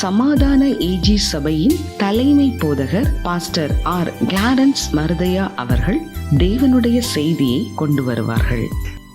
சமாதான ஏஜி சபையின் தலைமை போதகர் பாஸ்டர் ஆர் கிளாரன்ஸ் மருதையா அவர்கள் தேவனுடைய செய்தியை கொண்டு வருவார்கள்.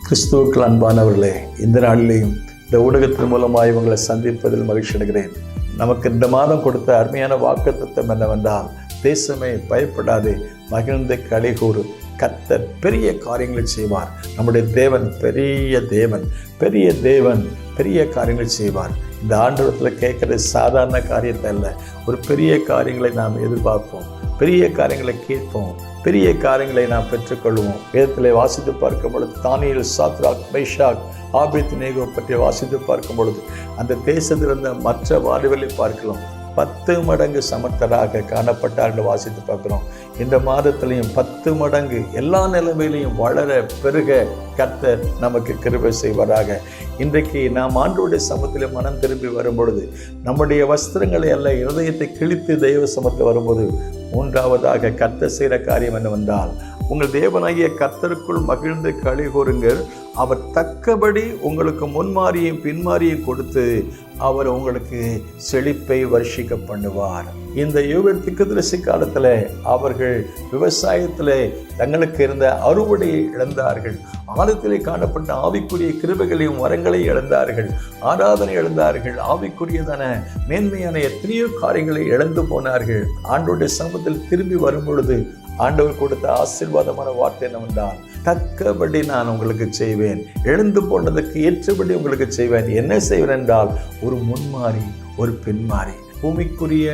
கிறிஸ்துவுக்கள் அன்பானவர்களே இந்த நாளிலேயும் இந்த ஊடகத்தின் மூலமாக உங்களை சந்திப்பதில் மகிழ்ச்சி அடைகிறேன். நமக்கு இந்த மாதம் கொடுத்த அருமையான வாக்குத்தத்தம் என்னவென்றால் தேசமே பயப்படாதே மகிழ்ந்து கூறு. கத்தர் பெரிய காரியங்களை செய்வார். நம்முடைய தேவன் பெரிய தேவன் பெரிய தேவன் பெரிய காரியங்களை செய்வார். இந்த ஆண்டவரத்தில் கேட்குறது சாதாரண காரியத்தை இல்லை ஒரு பெரிய காரியங்களை நாம் எதிர்பார்ப்போம். பெரிய காரியங்களை கேட்போம். பெரிய காரியங்களை நாம் பெற்றுக்கொள்வோம். வேதத்தில் வாசித்து பார்க்கும் பொழுது தானியல் சாத்ராக் மைஷாக் ஆபித் நேகோ பற்றி வாசித்து பார்க்கும் பொழுது அந்த தேசத்திலிருந்த மற்ற வாழ்வுகளை பார்க்கலாம். பத்து மடங்கு சமர்த்தராக காணப்பட்டார்கள் வாசித்து பார்க்குறோம். இந்த மாதத்திலையும் பத்து மடங்கு எல்லா நிலைமையிலையும் வளர பெருக கர்த்தர் நமக்கு கிருபை செய்வராக. இன்றைக்கு நாம் ஆண்டோடைய சமத்தில் மனம் திரும்பி வரும்பொழுது நம்முடைய வஸ்திரங்களை அல்ல இருதயத்தை கிழித்து தெய்வ சமத்தில் வரும்போது மூன்றாவதாக கர்த்தர் செய்கிற காரியம் என்னவென்றால் உங்கள் தேவனாகிய கர்த்தருக்குள் மகிழ்ந்து களி கூறுங்கள். அவர் தக்கபடி உங்களுக்கு முன்மாறியும் பின்மாறியும் கொடுத்து அவர் உங்களுக்கு செழிப்பை வருஷிக்க பண்ணுவார் இந்த யுகத்துக்கு திருசி காலத்தில் அவர்கள் விவசாயத்தில் தங்களுக்கு இருந்த அறுவடையை இழந்தார்கள். ஆழத்திலே காணப்பட்ட ஆவிக்குரிய கிருபைகளையும் வரங்களையும் இழந்தார்கள். ஆராதனை இழந்தார்கள். ஆவிக்குரியதான மேன்மையான எத்தனையோ காரியங்களை இழந்து போனார்கள். ஆண்டோடைய சமூகத்தில் திரும்பி வரும் பொழுது ஆண்டவர் கொடுத்த ஆசீர்வாதமான வார்த்தை என்னவென்றால் தக்கபடி நான் உங்களுக்கு செய்வேன். எழுந்து போனதுக்கு ஏற்றபடி உங்களுக்கு செய்வேன். என்ன செய்வேன் என்றால் ஒரு முன்மாறி ஒரு பின்மாறி பூமிக்குரிய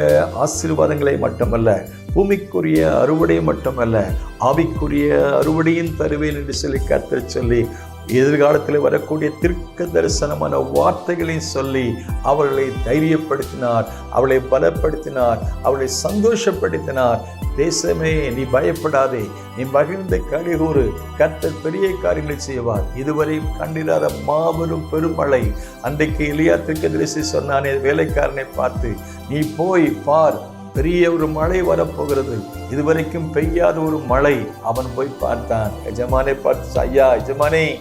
ஆசீர்வாதங்களை மட்டுமல்ல பூமிக்குரிய அறுவடை மட்டுமல்ல ஆவிக்குரிய அறுவடையின் தருவேன் என்று சொல்லி கத்தர் சொல்லி எதிர்காலத்தில் வரக்கூடிய திருக்க தரிசனமான வார்த்தைகளையும் சொல்லி அவர்களை தைரியப்படுத்தினார் அவளை பலப்படுத்தினார் அவளை சந்தோஷப்படுத்தினார். தேசமே நீ பயப்படாதே நீ மகிழ்ந்த கழிகூறு கர்த்தர் பெரிய காரியங்களை செய்வார். இதுவரை கண்டிராத மாபெரும் பெருமழை. அன்றைக்கு எலியா திருக்கதரிசி சொன்னானே வேலைக்காரனை பார்த்து நீ போய் பார் பெரிய ஒரு மழை வரப்போகிறது. இதுவரைக்கும் பெய்யாத ஒரு மழை. அவன் போய் பார்த்தான். எஜமானை பார்த்து ஐயா எஜமானே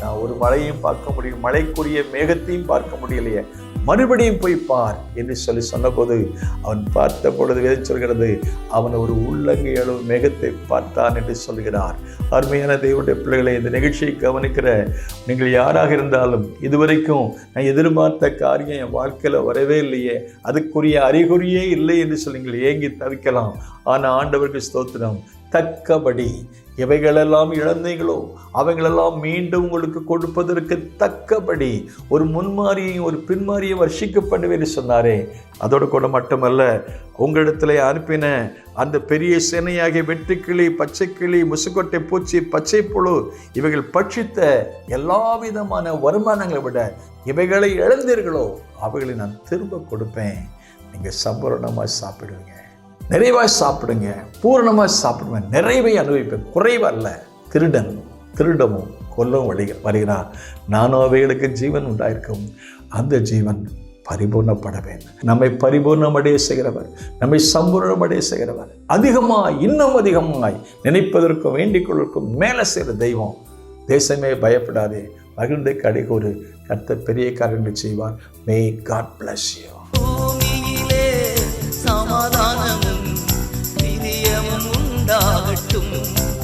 நான் ஒரு மழையும் பார்க்க முடியும். மழைக்குரிய மேகத்தையும் பார்க்க முடியலையே. மறுபடியும் போய் பார் என்று சொல்லி சொன்னபோது அவன் பார்த்த பொழுது வேதம் சொல்கிறது? அவன் ஒரு உள்ளங்கை அளவு மேகத்தை பார்த்தான் என்று சொல்கிறார். அருமையான தெய்வடைய பிள்ளைகளை இந்த நிகழ்ச்சியை கவனிக்கிற நீங்கள் யாராக இருந்தாலும் இதுவரைக்கும் நான் எதிர்பார்த்த காரியம் என் வாழ்க்கையில் வரவே இல்லையே. அதுக்குரிய அறிகுறியே இல்லை என்று சொல்லி நீங்கள் ஏங்கி தவிக்கலாம். ஆனால் ஆண்டவருக்கு ஸ்தோத்திரம். தக்கபடி. எவைகளெல்லாம் இழந்தீங்களோ அவைகளெல்லாம் மீண்டும் உங்களுக்கு கொடுப்பதற்கு தக்கபடி. ஒரு முன்மாரியும் ஒரு பின்மாரியும் வர்ஷிக்கப்படுவேன் சொன்னாரே. அதோடு கூட மட்டுமல்ல உங்களிடத்தில் அனுப்பின அந்த பெரிய சேனையாகிய வெட்டுக்கிளி பச்சைக்கிளி முசுக்கொட்டை பூச்சி பச்சை புழு இவைகள் பட்சித்த எல்லா விதமான வருமானங்களை விட இவைகளை இழந்தீர்களோ அவைகளை நான் திரும்ப கொடுப்பேன். நீங்கள் சம்பூரணமாக சாப்பிடுவீங்க. நிறைவாக சாப்பிடுங்க பூரணமாக சாப்பிடுவேன் நிறைவை அனுபவிப்பேன். குறைவல்ல திருடன் திருடமும் கொல்லவும் வழி வருகிறார். நானும் அவைகளுக்கு ஜீவன் உண்டாயிருக்கும். அந்த ஜீவன் பரிபூர்ணப்பட வேண்டும் நம்மை பரிபூர்ணமடைய செய்கிறவர் நம்மை சம்பூர்ணமடைய செய்கிறவர். அதிகமாய் இன்னும் அதிகமாய் நினைப்பதற்கும் வேண்டிக் கொள்வதற்கும் மேலே செய்கிற தெய்வம். தேசமே பயப்படாதே. மகிழ்ந்து கடைகூறு கர்த்த பெரிய காரியங்களை செய்வார். மே காட் பிளஸ் யூ உண்டாகட்டும்.